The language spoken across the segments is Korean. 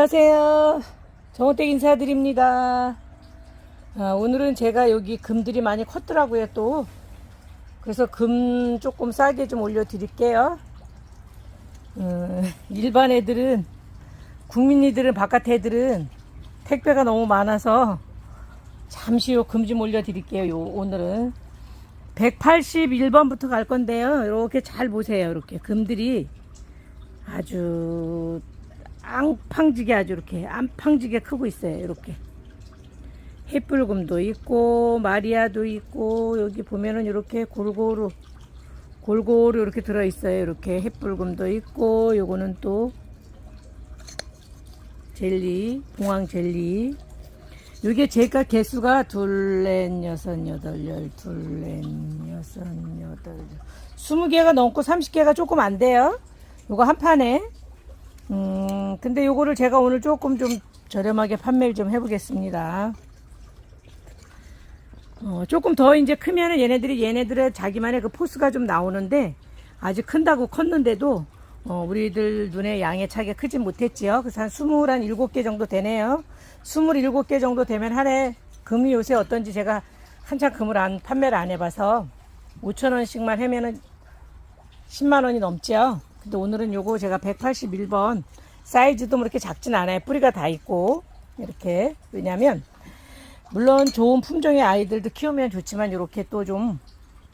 안녕하세요. 정호댁 인사드립니다. 아, 오늘은 제가 여기 금들이 많이 컸더라고요, 또. 그래서 금 조금 싸게 좀 올려드릴게요. 어, 일반 애들은, 국민이들은, 바깥 애들은 택배가 너무 많아서 잠시 요 금 좀 올려드릴게요, 요, 오늘은. 181번부터 갈 건데요. 이렇게 잘 보세요, 이렇게. 금들이 아주 앙팡지게 아주 이렇게 안팡지게 크고 있어요. 이렇게 햇불금도 있고 마리아도 있고 여기 보면은 이렇게 골고루 골고루 이렇게 들어 있어요. 이렇게 햇불금도 있고 요거는 또 젤리 봉황 젤리 요게 제가 개수가 둘넷 여섯 여덟 열 둘넷 여섯 여덟 열 스무 개가 넘고 삼십 개가 조금 안 돼요. 요거 한 판에 음, 근데 요거를 제가 오늘 조금 좀 저렴하게 판매를 좀 해보겠습니다. 어, 조금 더 이제 크면은 얘네들이 얘네들의 자기만의 그 포스가 좀 나오는데 아직 큰다고 컸는데도 어, 우리들 눈에 양에 차게 크진 못했지요. 그래서 한 20, 한 7개 정도 되네요. 27개 정도 되면 한 해 금이 요새 어떤지 제가 한참 금을 안, 판매를 안 해봐서 5천원씩만 하면은 10만원이 넘죠. 근데 오늘은 요거 제가 181번 사이즈도 뭐 이렇게 작진 않아요. 뿌리가 다 있고 이렇게 왜냐면 물론 좋은 품종의 아이들도 키우면 좋지만 이렇게 또좀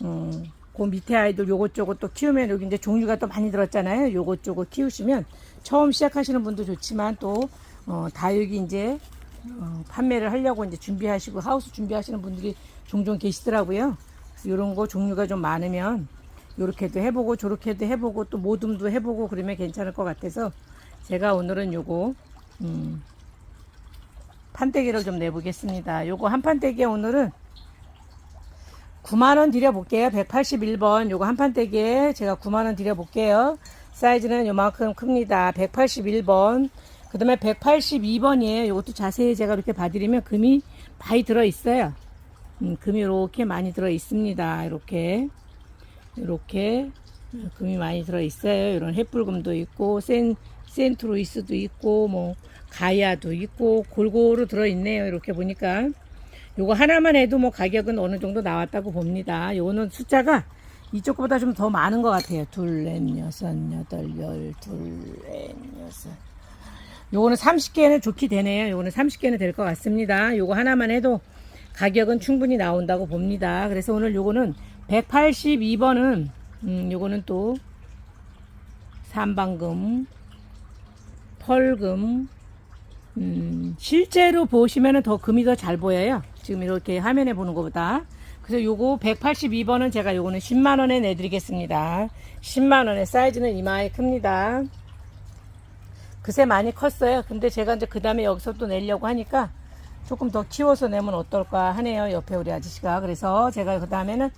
음, 그 밑에 아이들 요것저것 또 키우면 여기 이제 종류가 또 많이 들었잖아요. 요것저것 키우시면 처음 시작하시는 분도 좋지만 또 어, 다육이 이제 어, 판매를 하려고 이제 준비하시고 하우스 준비하시는 분들이 종종 계시더라고요. 이런 거 종류가 좀 많으면 요렇게도 해보고 저렇게도 해보고 또 모둠도 해보고 그러면 괜찮을 것 같아서 제가 오늘은 요거 음, 판때기를 좀 내보겠습니다. 요거 한 판때기에 오늘은 9만원 드려볼게요. 181번 요거 한 판때기에 제가 9만원 드려볼게요. 사이즈는 요만큼 큽니다. 181번 그 다음에 182번이에요. 요것도 자세히 제가 이렇게 봐드리면 금이 많이 들어있어요. 음, 금이 이렇게 많이 들어있습니다. 이렇게 이렇게 금이 많이 들어 있어요. 이런 햇불금도 있고 센 센트로이스도 있고 뭐 가야도 있고 골고루 들어 있네요. 이렇게 보니까 요거 하나만 해도 뭐 가격은 어느 정도 나왔다고 봅니다. 요거는 숫자가 이쪽보다 좀 더 많은 것 같아요. 둘, 넷, 여섯, 여덟, 열, 둘, 넷, 여섯. 요거는 30개는 좋게 되네요. 요거는 30개는 될 것 같습니다. 요거 하나만 해도 가격은 충분히 나온다고 봅니다. 그래서 오늘 요거는 182번은 음, 요거는 또 삼방금, 펄금, 음, 실제로 보시면은 더 금이 더 잘 보여요. 지금 이렇게 화면에 보는 것보다. 그래서 요거 182번은 제가 요거는 10만원에 내드리겠습니다. 10만원에 사이즈는 이마에 큽니다. 그새 많이 컸어요. 근데 제가 이제 그 다음에 여기서 또 내려고 하니까 조금 더 키워서 내면 어떨까 하네요. 옆에 우리 아저씨가. 그래서 제가 그 다음에는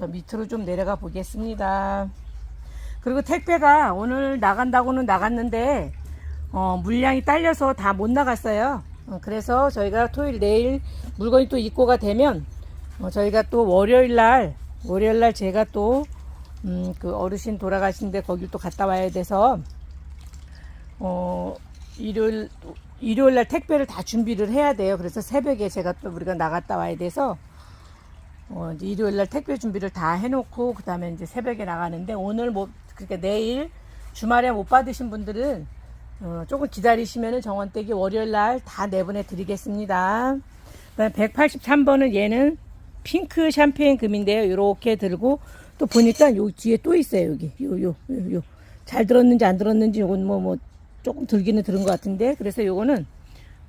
저 밑으로 좀 내려가 보겠습니다. 그리고 택배가 오늘 나간다고는 나갔는데 어, 물량이 딸려서 다 못 나갔어요. 어, 그래서 저희가 토요일 내일 물건이 또 입고가 되면 어, 저희가 또 월요일 날 월요일 날 제가 또 음, 그 어르신 돌아가신데 거길 또 갔다 와야 돼서 어, 일요일 일요일 날 택배를 다 준비를 해야 돼요. 그래서 새벽에 제가 또 우리가 나갔다 와야 돼서 어, 일요일 날 택배 준비를 다 해놓고 그 다음에 이제 새벽에 나가는데 오늘 뭐 그러니까 내일 주말에 못 받으신 분들은 어, 조금 기다리시면은 정원댁이 월요일 날 다 내보내 드리겠습니다. 그다음에 183번은 얘는 핑크 샴페인 금인데요. 이렇게 들고 또 보니까 요 뒤에 또 있어요. 여기 요 요 요 요 잘 들었는지 안 들었는지 요건 뭐뭐 조금 들기는 들은 것 같은데 그래서 요거는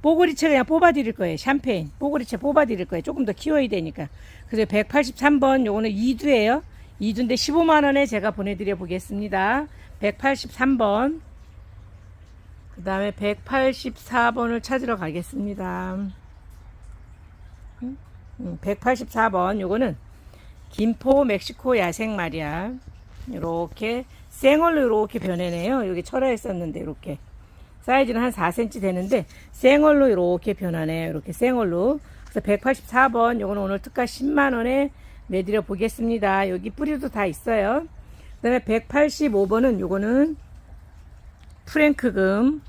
뽀글이채 그냥 뽑아드릴 거예요. 샴페인 뽀글이채 뽑아드릴 거예요. 조금 더 키워야 되니까. 그래서 183번 요거는 2두예요. 2두인데 15만 원에 제가 보내드려 보겠습니다. 183번 그 다음에 184번을 찾으러 가겠습니다. 184번 요거는 김포 멕시코 야생 말이야. 이렇게 생얼로 이렇게 변해네요. 여기 철화했었는데 이렇게 사이즈는 한 4cm 되는데 생얼로 이렇게 변하네요. 이렇게 생얼로. 그래서 184번 요거는 오늘 특가 10만 원에 내드려 보겠습니다. 여기 뿌리도 다 있어요. 그 다음에 185번은 요거는 프랭크금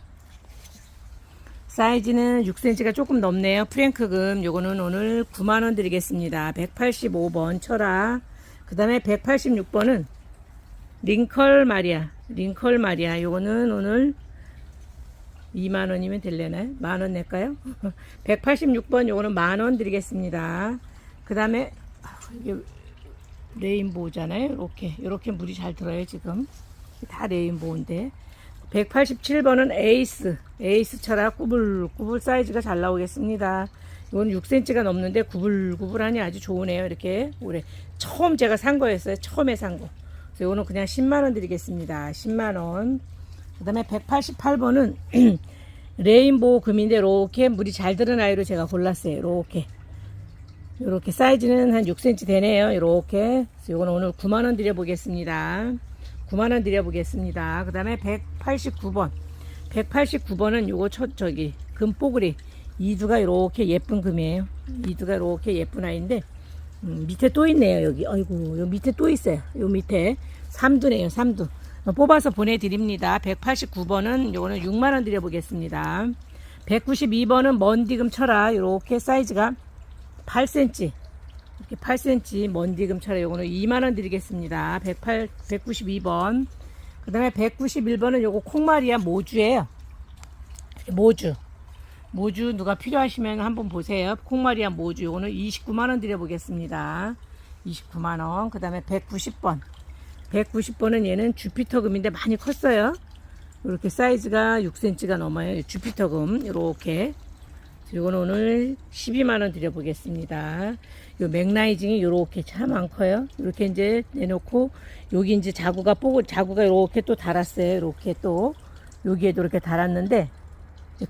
사이즈는 6cm가 조금 넘네요. 프랭크금 요거는 오늘 9만원 드리겠습니다. 185번 철아. 그 다음에 186번은 링컬 마리아. 링컬 마리아. 요거는 오늘 2만원이면 될래나요? 만원 낼까요? 186번 요거는 만원 드리겠습니다. 그 다음에 이게 레인보우잖아요. 이렇게 이렇게 물이 잘 들어요 지금. 다 레인보우인데 187번은 에이스 에이스 철아 꾸불꾸불 사이즈가 잘 나오겠습니다. 이건 6cm가 넘는데 구불구불하니 아주 좋으네요. 이렇게 올해 처음 제가 산 거였어요. 처음에 산 거. 그래서 이거는 그냥 10만 원 드리겠습니다. 10만 원. 그 다음에 188번은 레인보우 금인데 이렇게 물이 잘 들은 아이로 제가 골랐어요. 이렇게. 이렇게 사이즈는 한 6cm 되네요. 이렇게. 이거는 오늘 9만 원 드려 보겠습니다. 9만 원 드려 보겠습니다. 그 다음에 189번. 189번은 요거 첫 저기 금뽀글이 이두가 이렇게 예쁜 금이에요. 이두가 이렇게 예쁜 아이인데 음, 밑에 또 있네요. 여기. 아이고, 요 밑에 또 있어요. 요 밑에 삼두네요. 삼두. 어, 뽑아서 보내드립니다. 189번은 요거는 6만 원 드려 보겠습니다. 192번은 먼디금 철아. 이렇게 사이즈가 8cm. 이렇게 8cm 먼디금 철아. 요거는 2만 원 드리겠습니다. 108, 192번. 그 다음에 191번은 요거 콩마리아 모주예요. 모주. 모주 누가 필요하시면 한번 보세요. 콩마리아 모주 요거는 29만원 드려보겠습니다. 29만원. 그 다음에 190번. 190번은 얘는 주피터금인데 많이 컸어요. 이렇게 사이즈가 6cm가 넘어요. 주피터금. 이렇게. 이거는 오늘 12만원 드려보겠습니다. 요 맥라이징이 이렇게 참안 커요. 이렇게 이제 내놓고 여기 이제 자구가 뽀고 자구가 이렇게 또 달았어요. 이렇게 또 여기에도 이렇게 달았는데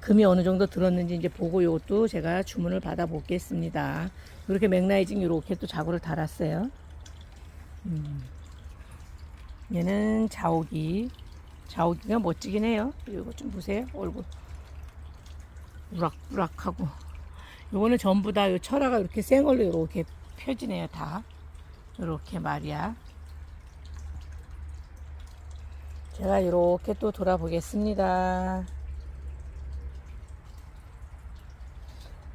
금이 어느 정도 들었는지 이제 보고 이것도 제가 주문을 받아 보겠습니다. 이렇게 맥라이징 이렇게 또 자구를 달았어요. 음. 얘는 자오기. 자오기가 멋지긴 해요. 이거 좀 보세요. 얼굴. 우락우락하고. 요거는 전부 다 요 철화가 이렇게 생얼로 이렇게 펴지네요. 다. 이렇게 말이야. 제가 이렇게 또 돌아보겠습니다.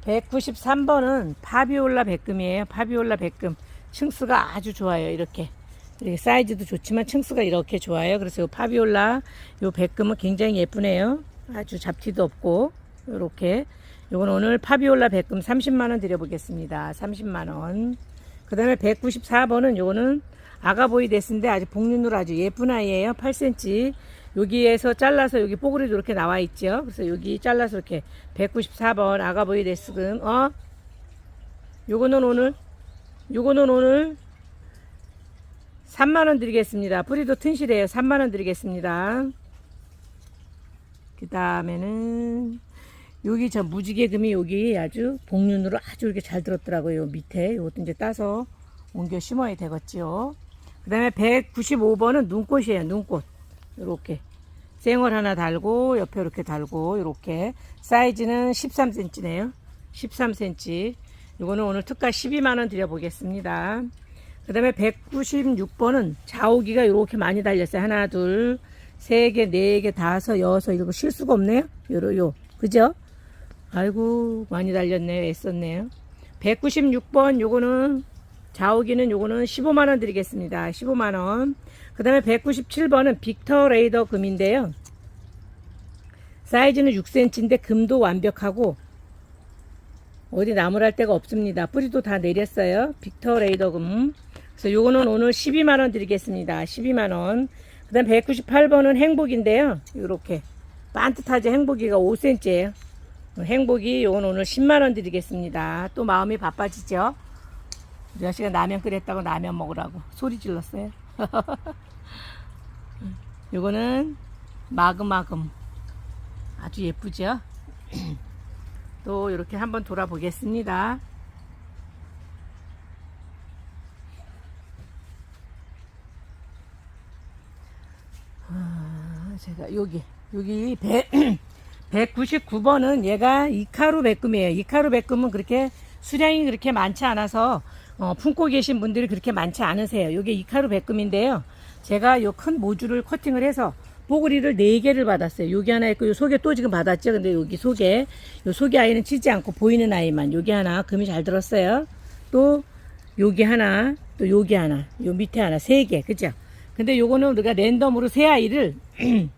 193번은 파비올라 백금이에요. 파비올라 백금. 층수가 아주 좋아요. 이렇게. 이렇게 사이즈도 좋지만 층수가 이렇게 좋아요. 그래서 요 파비올라 요 백금은 굉장히 예쁘네요. 아주 잡티도 없고 이렇게. 요건 오늘 파비올라 백금 30만원 드려보겠습니다. 30만원. 그 다음에 194번은 요거는 아가보이 데스인데 아주 복륜으로 아주 예쁜 아이예요. 8cm. 여기에서 잘라서 여기 뽀글이도 이렇게 나와 있죠. 그래서 여기 잘라서 이렇게 194번 아가보이 데스금 어? 요거는 오늘 요거는 오늘 3만원 드리겠습니다. 뿌리도 튼실해요. 3만원 드리겠습니다. 그 다음에는 여기 저 무지개금이 여기 아주 복륜으로 아주 이렇게 잘 들었더라고요. 밑에 이것도 이제 따서 옮겨 심어야 되겠지요. 그 다음에 195번은 눈꽃이에요. 눈꽃. 이렇게 생얼 하나 달고 옆에 이렇게 달고 이렇게 사이즈는 13cm네요. 13cm. 이거는 오늘 특가 12만원 드려보겠습니다. 그 다음에 196번은 자오기가 이렇게 많이 달렸어요. 하나, 둘, 세 개, 네 개, 다섯, 여섯, 일곱. 실 수가 없네요. 요로, 요. 그죠? 아이고, 많이 달렸네요. 애썼네요. 196번, 요거는, 자오기는 요거는 15만원 드리겠습니다. 15만원. 그 다음에 197번은 빅터 레이더 금인데요. 사이즈는 6cm인데 금도 완벽하고, 어디 나무랄 데가 없습니다. 뿌리도 다 내렸어요. 빅터 레이더 금. 그래서 요거는 오늘 12만원 드리겠습니다. 12만원. 그 다음 198번은 행복인데요. 요렇게. 반듯하지 행복이가 5cm예요. 행복이 요건 오늘 10만원 드리겠습니다. 또 마음이 바빠지죠? 우리 아씨가 라면 끓였다고 라면 먹으라고 소리 질렀어요. 요거는 마금마금. 아주 예쁘죠? 또 이렇게 한번 돌아보겠습니다. 여기 여기 100, 199번은 얘가 이카루 백금이에요. 이카루 백금은 그렇게 수량이 그렇게 많지 않아서 어, 품고 계신 분들이 그렇게 많지 않으세요. 이게 이카루 백금인데요. 제가 요 큰 모주를 커팅을 해서 뽀글이를 4개를 받았어요. 여기 하나 있고 요 속에 또 지금 받았죠. 근데 여기 속에 요 속에 아이는 치지 않고 보이는 아이만 여기 하나 금이 잘 들었어요. 또 여기 하나 또 여기 하나 요 밑에 하나 세개 그죠? 근데 요거는 우리가 랜덤으로 세 아이를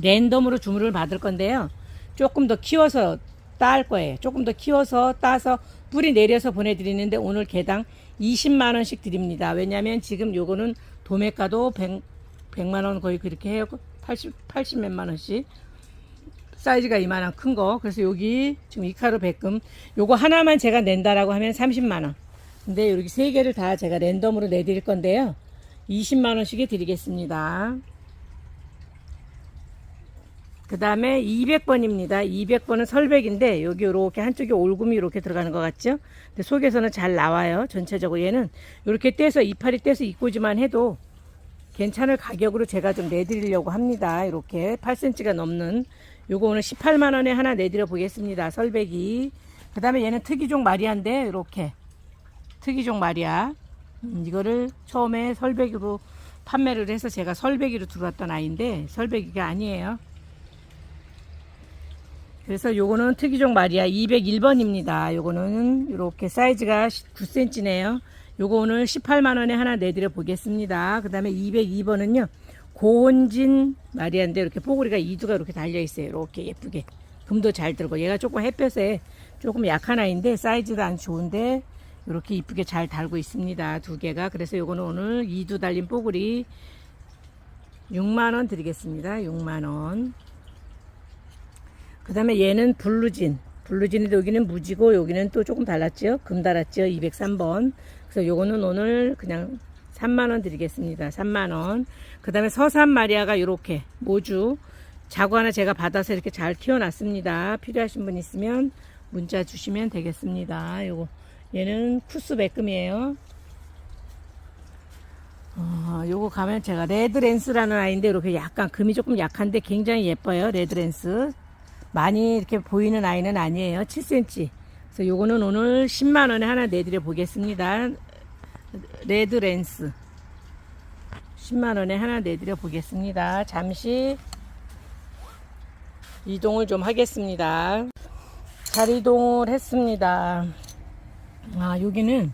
랜덤으로 주문을 받을 건데요. 조금 더 키워서 따할 거예요. 조금 더 키워서 따서 뿌리 내려서 보내드리는데 오늘 개당 20만 원씩 드립니다. 왜냐하면 지금 요거는 도매가도 100, 100만 원 거의 그렇게 해요. 80, 80 몇만 원씩. 사이즈가 이만한 큰 거. 그래서 여기 지금 이카로 백금 요거 하나만 제가 낸다라고 하면 30만 원. 근데 여기 세 개를 다 제가 랜덤으로 내드릴 건데요. 20만 원씩에 드리겠습니다. 그 다음에 200번입니다. 200번은 설백인데 여기 이렇게 한쪽에 올금이 이렇게 들어가는 것 같죠? 근데 속에서는 잘 나와요. 전체적으로 얘는 이렇게 떼서 이파리 떼서 입고지만 해도 괜찮을 가격으로 제가 좀 내드리려고 합니다. 이렇게 8cm가 넘는 요거 오늘 18만 원에 하나 내드려 보겠습니다. 설백이. 그 다음에 얘는 특이종 마리아인데 이렇게 특이종 마리아. 음, 이거를 처음에 설백으로 판매를 해서 제가 설백이로 들어왔던 아이인데 설백이가 아니에요. 그래서 요거는 특이종 마리아 201번입니다. 요거는 이렇게 사이즈가 9cm네요. 요거 오늘 18만원에 하나 내드려 보겠습니다. 그 다음에 202번은요. 고온진 마리아인데 이렇게 뽀글이가 이두가 이렇게 달려있어요. 이렇게 예쁘게. 금도 잘 들고. 얘가 조금 햇볕에 조금 약한 아이인데 사이즈도 안 좋은데 이렇게 이쁘게 잘 달고 있습니다. 두 개가. 그래서 요거는 오늘 이두 달린 뽀글이 6만원 드리겠습니다. 6만원. 그 다음에 얘는 블루진. 블루진인데 여기는 무지고 여기는 또 조금 달랐죠. 금 달았죠. 203번. 그래서 요거는 오늘 그냥 3만원 드리겠습니다. 3만원. 그 다음에 서산 마리아가 이렇게 모주. 자구 하나 제가 받아서 이렇게 잘 키워놨습니다. 필요하신 분 있으면 문자 주시면 되겠습니다. 요거. 얘는 쿠스 매금이에요. 어, 요거 가면 제가 레드랜스라는 아이인데 이렇게 약간 금이 조금 약한데 굉장히 예뻐요. 레드랜스. 많이 이렇게 보이는 아이는 아니에요. 7cm. 그래서 요거는 오늘 10만원에 하나 내드려 보겠습니다. 레드랜스. 10만원에 하나 내드려 보겠습니다. 잠시 이동을 좀 하겠습니다. 잘 이동을 했습니다. 아, 여기는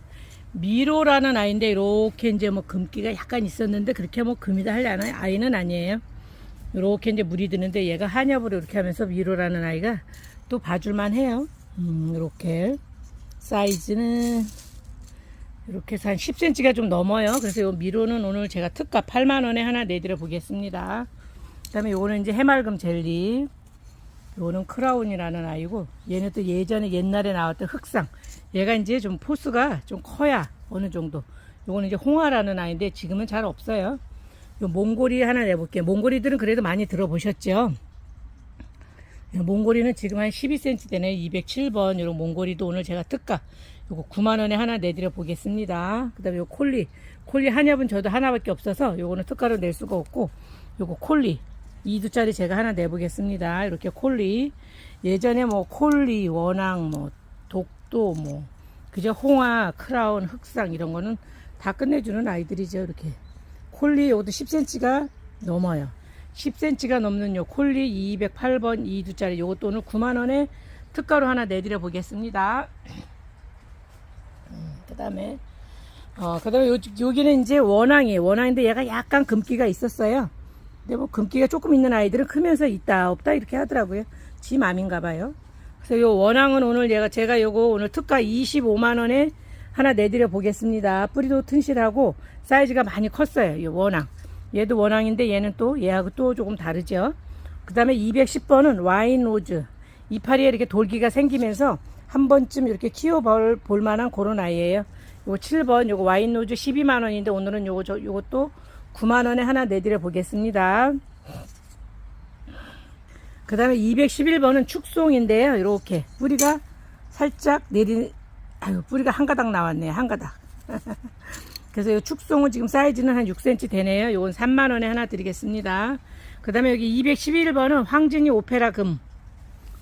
미로라는 아이인데 이렇게 이제 뭐 금기가 약간 있었는데 그렇게 뭐 금이다 하려는 아이는 아니에요. 이렇게 이제 물이 드는데 얘가 한엽으로 이렇게 하면서 미로라는 아이가 또 봐줄만 해요. 음, 이렇게 사이즈는 이렇게 한 10cm가 좀 넘어요. 그래서 요 미로는 오늘 제가 특가 8만 원에 하나 내드려 보겠습니다. 그 다음에 요거는 이제 해맑음 젤리. 요거는 크라운이라는 아이고 얘는 또 예전에 옛날에 나왔던 흑상. 얘가 이제 좀 포스가 좀 커야 어느 정도. 요거는 이제 홍화라는 아이인데 지금은 잘 없어요. 요 몽골이 하나 내볼게요. 몽골이들은 그래도 많이 들어보셨죠? 요 몽골이는 지금 한 12cm 되네. 207번. 요런 몽골이도 오늘 제가 특가 요거 9만원에 하나 내드려 보겠습니다. 그 다음에 요 콜리. 콜리 한엽은 저도 하나밖에 없어서 요거는 특가로 낼 수가 없고 요거 콜리. 2두짜리 제가 하나 내보겠습니다. 이렇게 콜리. 예전에 뭐 콜리, 원앙, 뭐 독도, 뭐 그저 홍화, 크라운, 흑상 이런 거는 다 끝내주는 아이들이죠. 이렇게. 콜리 요것도 10cm가 넘어요. 10cm가 넘는 요 콜리 208번 2두짜리 요것도 오늘 9만원에 특가로 하나 내드려 보겠습니다. 그 다음에 어, 그 다음에 요, 여기는 이제 원앙이에요. 원앙인데 얘가 약간 금기가 있었어요. 근데 뭐 금기가 조금 있는 아이들은 크면서 있다 없다 이렇게 하더라고요. 지 맘인가 봐요. 그래서 요 원앙은 오늘 얘가 제가 요거 오늘 특가 25만 원에 하나 내드려 보겠습니다. 뿌리도 튼실하고 사이즈가 많이 컸어요. 이 원앙. 얘도 원앙인데 얘는 또 얘하고 또 조금 다르죠. 그 다음에 210번은 와인 로즈. 이파리에 이렇게 돌기가 생기면서 한 번쯤 이렇게 키워볼 볼 만한 그런 아이예요. 요거 7번 요거 와인 로즈 12만 원인데 오늘은 요거 저 요것도 9만 원에 하나 내드려 보겠습니다. 그 다음에 211번은 축송인데요. 이렇게 뿌리가 살짝 내리 아유 뿌리가 한 가닥 나왔네요. 한 가닥. 그래서 이 축송은 지금 사이즈는 한 6cm 되네요. 요건 3만 원에 하나 드리겠습니다. 그 다음에 여기 211번은 황진이 오페라 금.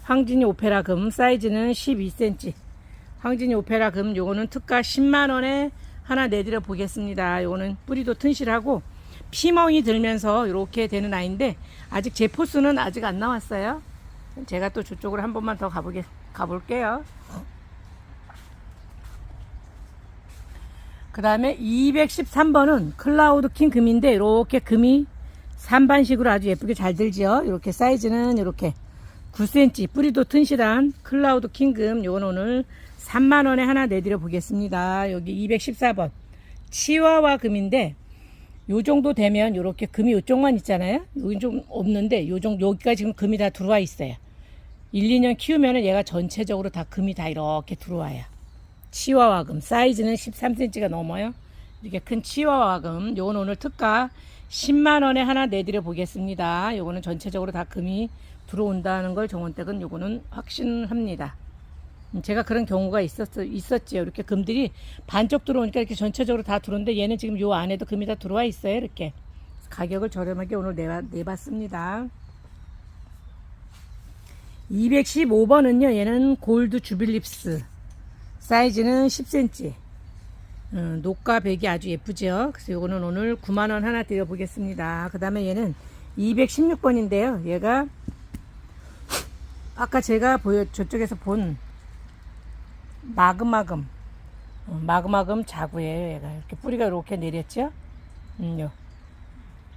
황진이 오페라 금 사이즈는 12cm. 황진이 오페라 금 요거는 특가 10만 원에 하나 내드려 보겠습니다. 요거는 뿌리도 튼실하고 피멍이 들면서 이렇게 되는 아이인데 아직 제 포스는 아직 안 나왔어요. 제가 또 저쪽으로 한 번만 더 가보게 가볼게요. 그 다음에 213번은 클라우드 킹 금인데 이렇게 금이 3반식으로 아주 예쁘게 잘 들죠. 이렇게 사이즈는 이렇게 9cm 뿌리도 튼실한 클라우드 킹금 요건 오늘 3만원에 하나 내드려 보겠습니다. 여기 214번 치와와 금인데 요 정도 되면 이렇게 금이 요쪽만 있잖아요. 여기 좀 없는데 요 정도 여기가 지금 금이 다 들어와 있어요. 1, 2년 키우면은 얘가 전체적으로 다 금이 다 이렇게 들어와요. 치와와금 사이즈는 13cm가 넘어요. 이렇게 큰 치와와금 요건 오늘 특가 10만 원에 하나 내드려 보겠습니다. 요거는 전체적으로 다 금이 들어온다는 걸 정원댁은 요거는 확신합니다. 음, 제가 그런 경우가 있었 있었지요. 이렇게 금들이 반쪽 들어오니까 이렇게 전체적으로 다 들어오는데 얘는 지금 요 안에도 금이 다 들어와 있어요. 이렇게 가격을 저렴하게 오늘 내봐, 내봤습니다. 215번은요. 얘는 골드 주빌립스 사이즈는 10cm. 음, 녹과 백이 아주 예쁘죠. 그래서 요거는 오늘 9만원 하나 드려 보겠습니다. 그 다음에 얘는 216번인데요. 얘가 아까 제가 보여, 저쪽에서 본 마그마금, 어, 마그마금 자구예요. 얘가 이렇게 뿌리가 이렇게 내렸죠. 음, 요.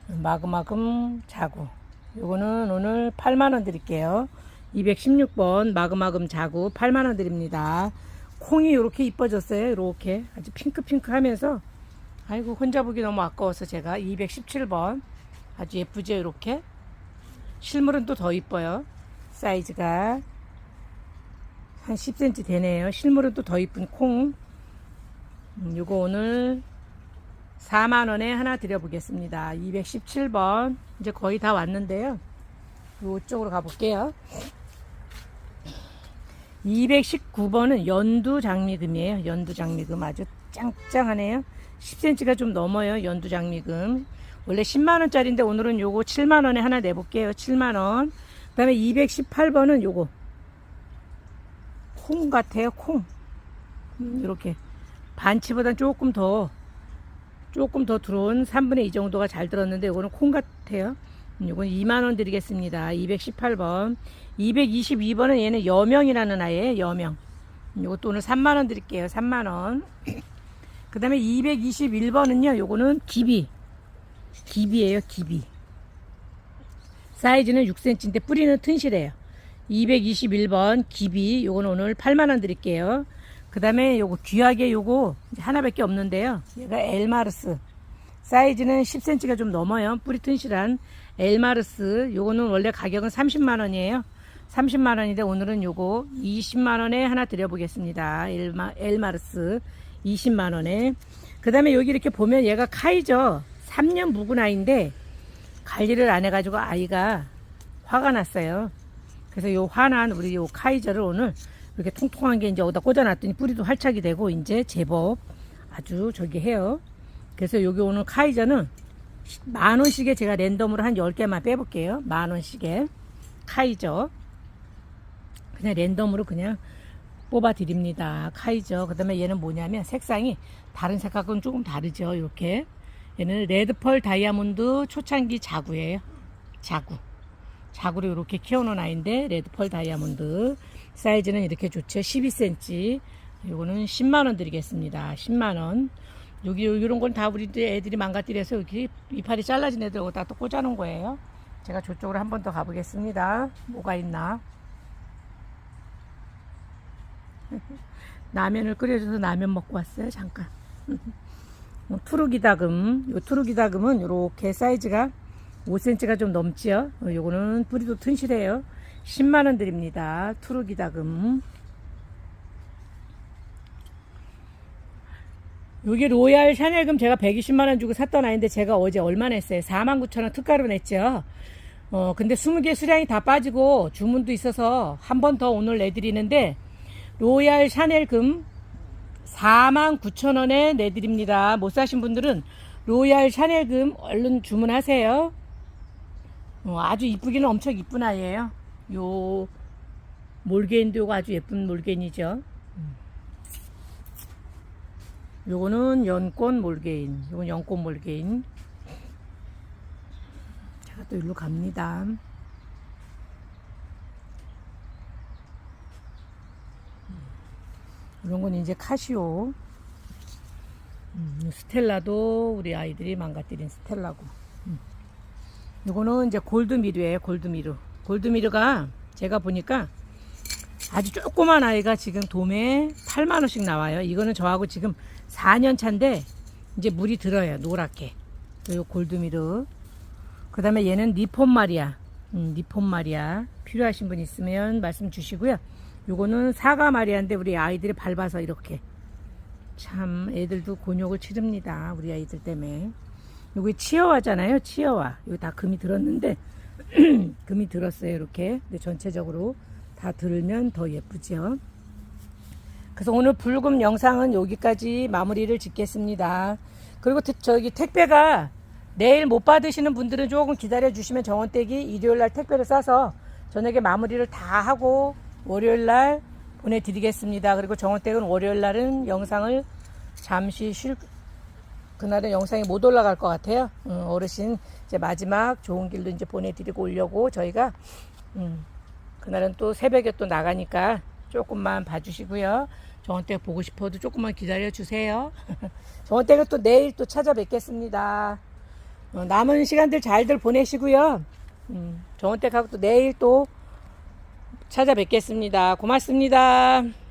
마그마금 자구. 요거는 오늘 8만원 드릴게요. 216번 마그마금 자구 8만원 드립니다. 콩이 이렇게 이뻐졌어요. 이렇게 아주 핑크핑크 하면서 아이고 혼자 보기 너무 아까워서 제가 217번 아주 예쁘죠 이렇게 실물은 또 더 이뻐요. 사이즈가 한 10cm 되네요. 실물은 또 더 이쁜 콩. 음, 요거 오늘 4만원에 하나 드려보겠습니다. 217번. 이제 거의 다 왔는데요. 요쪽으로 가볼게요. 219번은 연두 장미금이에요. 연두 장미금 아주 짱짱하네요. 10cm가 좀 넘어요. 연두 장미금. 원래 10만원짜리인데 오늘은 요거 7만원에 하나 내볼게요. 7만원. 그 다음에 218번은 요거. 콩 같아요. 콩. 음, 이렇게. 반치보다 조금 더, 조금 더 들어온 3분의 2 정도가 잘 들었는데 요거는 콩 같아요. 음, 요건 2만원 드리겠습니다. 218번. 222번은 얘는 여명이라는 아이예요. 여명. 음, 요것도 오늘 3만원 드릴게요. 3만원. 그 다음에 221번은요. 요거는 기비. 기비예요. 기비. 사이즈는 6cm인데 뿌리는 튼실해요. 221번 기비. 요건 오늘 8만원 드릴게요. 그 다음에 요거 귀하게 요거 하나밖에 없는데요. 얘가 엘마르스. 사이즈는 10cm가 좀 넘어요. 뿌리 튼실한 엘마르스. 요거는 원래 가격은 30만원이에요. 30만원인데 오늘은 요거 20만원에 하나 드려보겠습니다. 엘마, 엘마르스 20만원에. 그 다음에 여기 이렇게 보면 얘가 카이저 3년 묵은 아이인데 관리를 안 해가지고 아이가 화가 났어요. 그래서 요 화난 우리 요 카이저를 오늘 이렇게 통통한 게 이제 어디다 꽂아놨더니 뿌리도 활착이 되고 이제 제법 아주 저기 해요. 그래서 여기 오늘 카이저는 만 원씩에 제가 랜덤으로 한 10개만 빼볼게요. 만 원씩에 카이저. 그냥 랜덤으로 그냥 뽑아 드립니다. 카이저. 그 다음에 얘는 뭐냐면 색상이 다른 색깔과는 조금 다르죠. 이렇게. 얘는 레드펄 다이아몬드 초창기 자구예요. 자구. 자구로 이렇게 키워놓은 아이인데 레드펄 다이아몬드 사이즈는 이렇게 좋죠. 12cm. 요거는 10만원 드리겠습니다. 10만원. 여기 이런 건 다 우리 애들이 망가뜨려서 이렇게 이파리 잘라진 애들 다또 꽂아놓은 거예요. 제가 저쪽으로 한 번 더 가보겠습니다. 뭐가 있나? 라면을 끓여줘서 라면 먹고 왔어요. 잠깐. 뭐 투르기다금. 요 투르기다금은 이렇게 사이즈가 5cm가 좀 넘지요. 어, 요거는 뿌리도 튼실해요. 10만원 드립니다. 투르기다금. 요게 로얄 샤넬금 제가 120만원 주고 샀던 아이인데 제가 어제 얼마나 했어요? 49,000원 특가로 냈죠. 어, 근데 20개 수량이 다 빠지고 주문도 있어서 한 번 더 오늘 내드리는데 로얄 샤넬금 49,000원에 내드립니다. 못 사신 분들은 로얄 샤넬금 얼른 주문하세요. 어, 아주 이쁘기는 엄청 이쁜 아이예요. 요 몰개인도 요거 아주 예쁜 몰개인이죠. 음. 요거는 연꽃 몰개인. 요건 연꽃 몰개인. 제가 또 일로 갑니다. 이런 건 이제 카시오. 음, 스텔라도 우리 아이들이 망가뜨린 스텔라고. 음. 이거는 이제 골드미르예요, 골드미르. 골드미르가 제가 보니까 아주 조그만 아이가 지금 돔에 8만원씩 나와요. 이거는 저하고 지금 4년 차인데 이제 물이 들어요, 노랗게. 요 골드미르. 그 다음에 얘는 니폰 마리아. 음, 니폰 마리아. 필요하신 분 있으면 말씀 주시고요. 요거는 사과 마리아인데 우리 아이들이 밟아서 이렇게. 참 애들도 곤욕을 치릅니다. 우리 아이들 때문에. 요게 치어와잖아요. 치어와. 여기 다 금이 들었는데 금이 들었어요. 이렇게. 근데 전체적으로 다 들으면 더 예쁘죠. 그래서 오늘 불금 영상은 여기까지 마무리를 짓겠습니다. 그리고 트- 저기 택배가 내일 못 받으시는 분들은 조금 기다려 주시면 정원댁이 일요일 날 택배를 싸서 저녁에 마무리를 다 하고 월요일 날 보내드리겠습니다. 그리고 정원댁은 월요일 날은 영상을 잠시 쉴 그날은 영상이 못 올라갈 것 같아요. 음, 어르신 이제 마지막 좋은 길로 이제 보내드리고 오려고 저희가 음, 그날은 또 새벽에 또 나가니까 조금만 봐주시고요. 정원댁 보고 싶어도 조금만 기다려 주세요. 정원댁은 또 내일 또 찾아뵙겠습니다. 어, 남은 시간들 잘들 보내시고요. 음, 정원댁하고 또 내일 또 찾아뵙겠습니다. 고맙습니다.